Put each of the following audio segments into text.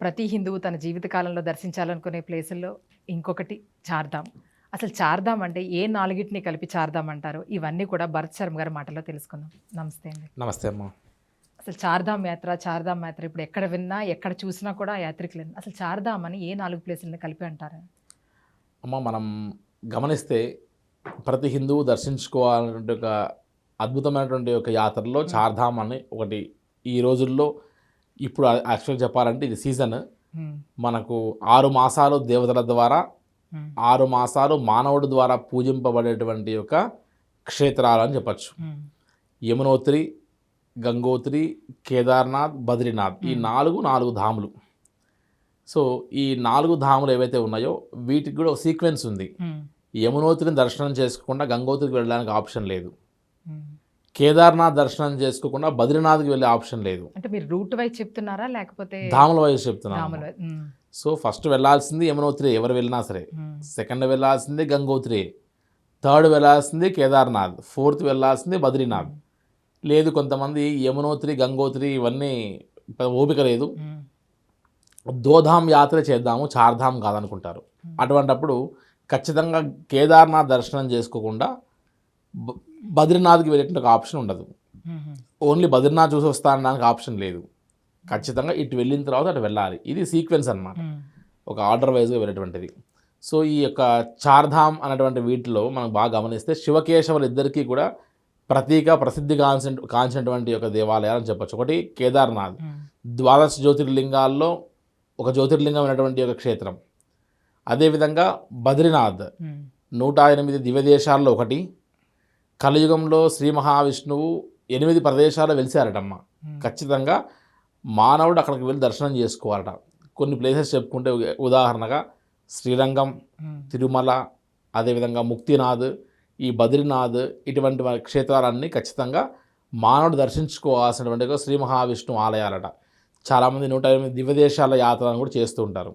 ప్రతి హిందువు తన జీవితకాలంలో దర్శించాలనుకునే ప్లేసుల్లో ఇంకొకటి చార్ధామ్. అసలు చార్ధామ్ అంటే ఏ నాలుగిటిని కలిపి చార్ధామ్ అంటారు? ఇవన్నీ కూడా భరత్ శర్మ గారి మాటల్లో తెలుసుకుందాం. నమస్తే అండి. నమస్తే అమ్మ. అసలు చార్ధామ్ యాత్ర చార్ధామ్ యాత్ర ఇప్పుడు ఎక్కడ విన్నా ఎక్కడ చూసినా కూడా యాత్రికులు అసలు చార్ధామ్ అని ఏ నాలుగు ప్లేసులను కలిపి అంటారు? అమ్మ మనం గమనిస్తే ప్రతి హిందువు దర్శించుకోవాలనే ఒక అద్భుతమైనటువంటి ఒక యాత్రలో చార్ధామ్ అని ఒకటి ఈ రోజుల్లో ఇప్పుడు యాక్చువల్గా చెప్పాలంటే ఇది సీజన్ ఉమ్, మనకు ఆరు మాసాలు దేవతల ద్వారా ఉమ్, ఆరు మాసాలు మానవుడి ద్వారా పూజింపబడేటువంటి ఒక క్షేత్రాలు అని చెప్పచ్చు. ఉమ్, యమునోత్రి గంగోత్రి కేదార్నాథ్ బద్రీనాథ్ ఈ Hmm. నాలుగు నాలుగు ధాములు. సో ఈ నాలుగు ధాములు ఏవైతే ఉన్నాయో వీటికి కూడా ఒక సీక్వెన్స్ ఉంది. యమునోత్రిని దర్శనం చేసుకోకుండా గంగోత్రికి వెళ్ళడానికి ఆప్షన్ లేదు. కేదార్నాథ్ దర్శనం చేసుకోకుండా బద్రీనాథ్కి వెళ్ళే ఆప్షన్ లేదు. అంటే మీరు రూట్ వైజ్ చెప్తున్నారా? లేకపోతే ధాముల వయసు చెప్తున్నాను. ధాముల వై- ఉమ్, సో ఫస్ట్ వెళ్ళాల్సింది యమునోత్రి ఎవరు వెళ్ళినా సరే. సెకండ్ వెళ్ళాల్సింది గంగోత్రి. థర్డ్ వెళ్ళాల్సింది కేదార్నాథ్. ఫోర్త్ వెళ్ళాల్సింది బద్రీనాథ్. లేదు కొంతమంది యమునోత్రి గంగోత్రి ఇవన్నీ ఓపిక లేదు. దోధామ్ యాత్ర చేద్దాము చార్ధామ్ కాదనుకుంటారు. అటువంటప్పుడు ఖచ్చితంగా కేదార్నాథ్ దర్శనం చేసుకోకుండా బద్రీనాథ్కి వెళ్ళేటువంటి ఒక ఆప్షన్ ఉండదు. ఓన్లీ బద్రీనాథ్ చూసి వస్తానడానికి ఆప్షన్ లేదు. ఖచ్చితంగా ఇటు వెళ్ళిన తర్వాత అటు వెళ్ళాలి. ఇది సీక్వెన్స్ అన్నమాట. ఉమ్, ఒక ఆర్డర్ వైజ్గా వెళ్ళేటువంటిది. సో ఈ యొక్క చార్ధామ్ అనేటువంటి వీటిలో మనం బాగా గమనిస్తే శివకేశవులు ఇద్దరికీ కూడా ప్రతీక ప్రసిద్ధి కాంచిన కాంచినటువంటి ఒక దేవాలయాలు అని చెప్పొచ్చు. ఒకటి కేదార్నాథ్. ద్వాదశ జ్యోతిర్లింగాల్లో ఒక జ్యోతిర్లింగం అయినటువంటి ఒక క్షేత్రం. అదేవిధంగా బద్రీనాథ్. నూట ఎనిమిది దివ్యదేశాల్లో ఒకటి. కలియుగంలో శ్రీ మహావిష్ణువు ఎనిమిది ప్రదేశాలు వెలిసారటమ్మ. ఖచ్చితంగా మానవుడు అక్కడికి వెళ్ళి దర్శనం చేసుకోవాలట. కొన్ని ప్లేసెస్ చెప్పుకుంటే ఉదాహరణగా శ్రీరంగం తిరుమల అదేవిధంగా ముక్తినాథ్ ఈ బద్రీనాథ్ ఇటువంటి క్షేత్రాలన్నీ ఖచ్చితంగా మానవుడు దర్శించుకోవాల్సినటువంటి శ్రీ మహావిష్ణువు ఆలయాలట. చాలామంది నూట ఎనిమిది దివ్యదేశాల యాత్రను కూడా చేస్తూ ఉంటారు.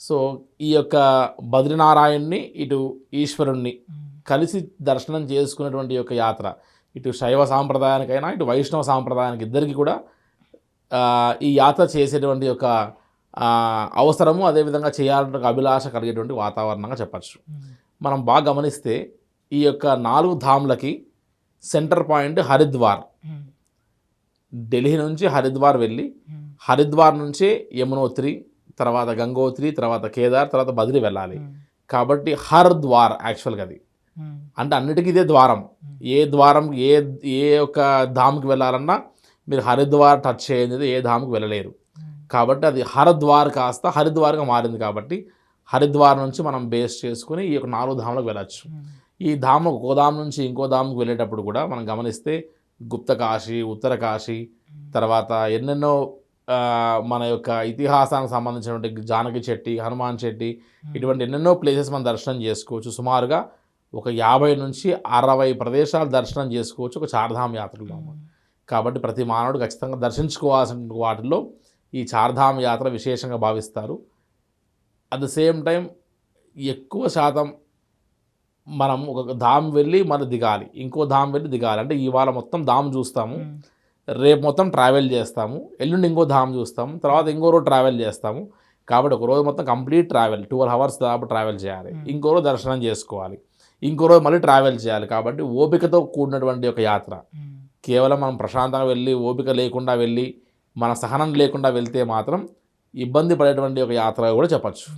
సో ఈ యొక్క బద్రీనారాయణ్ణి ఇటు ఈశ్వరుణ్ణి కలిసి దర్శనం చేసుకునేటువంటి యొక్క యాత్ర. ఇటు శైవ సాంప్రదాయానికైనా ఇటు వైష్ణవ సాంప్రదాయానికి ఇద్దరికి కూడా ఈ యాత్ర చేసేటువంటి యొక్క అవసరము అదేవిధంగా చేయాలంటే ఒక అభిలాష కలిగేటువంటి వాతావరణంగా చెప్పచ్చు. మనం బాగా గమనిస్తే ఈ యొక్క నాలుగు ధామ్లకి సెంటర్ పాయింట్ హరిద్వార్. ఢిల్లీ నుంచి హరిద్వార్ వెళ్ళి హరిద్వార్ నుంచే యమునోత్రి తర్వాత గంగోత్రి తర్వాత కేదార్ తర్వాత బద్రి వెళ్ళాలి. కాబట్టి హర్ ద్వార్ యాక్చువల్గా అది. అంటే అన్నిటికీ ఇదే ద్వారం. ఏ ద్వారం ఏ ఏ ఒక్క ధామ్కి వెళ్ళాలన్నా మీరు హరిద్వార్ టచ్ చేయనిది ఏ ధామ్కి వెళ్ళలేరు. కాబట్టి అది హరిద్వార్ కాస్త హరిద్వార్గా మారింది కాబట్టి హరిద్వార్ నుంచి మనం బేస్ చేసుకుని ఈ యొక్క నాలుగు ధాములకు వెళ్ళచ్చు. ఈ ధామ ఒక ధామ్ నుంచి ఇంకో ధామ్కి వెళ్ళేటప్పుడు కూడా మనం గమనిస్తే గుప్త కాశీ ఉత్తర కాశీ తర్వాత ఎన్నెన్నో మన యొక్క ఇతిహాసానికి సంబంధించినటువంటి జానకి చెట్టి హనుమాన్ చెట్టి ఇటువంటి ఎన్నెన్నో ప్లేసెస్ మనం దర్శనం చేసుకోవచ్చు. సుమారుగా ఒక యాభై నుంచి అరవై ప్రదేశాలు దర్శనం చేసుకోవచ్చు ఒక చార్ధామ్ యాత్రలో. కాబట్టి ప్రతి మానవుడు ఖచ్చితంగా దర్శించుకోవాల్సిన వాటిలో ఈ చార్ధామ్ యాత్ర విశేషంగా భావిస్తారు. అట్ ద సేమ్ టైం ఎక్కువ శాతం మనం ఒక ధామ్ వెళ్ళి మళ్ళీ దిగాలి. ఇంకో ధామ్ వెళ్ళి దిగాలి. అంటే ఇవాళ మొత్తం ధామ్ చూస్తాము. రేపు మొత్తం ట్రావెల్ చేస్తాము. ఎల్లుండి ఇంకో ధామ్ చూస్తాము. తర్వాత ఇంకో రోజు ట్రావెల్ చేస్తాము. కాబట్టి ఒక రోజు మొత్తం కంప్లీట్ ట్రావెల్ ట్వెల్వ్ అవర్స్ దాకా ట్రావెల్ చేయాలి. ఇంకో రోజు దర్శనం చేసుకోవాలి. ఇంకో రోజు మళ్ళీ ట్రావెల్ చేయాలి కాబట్టి ఓపికతో కూడినటువంటి ఒక యాత్ర. కేవలం మనం ప్రశాంతంగా వెళ్ళి ఓపిక లేకుండా వెళ్ళి మన సహనం లేకుండా వెళ్తే మాత్రం ఇబ్బంది పడేటువంటి ఒక యాత్ర కూడా చెప్పచ్చు.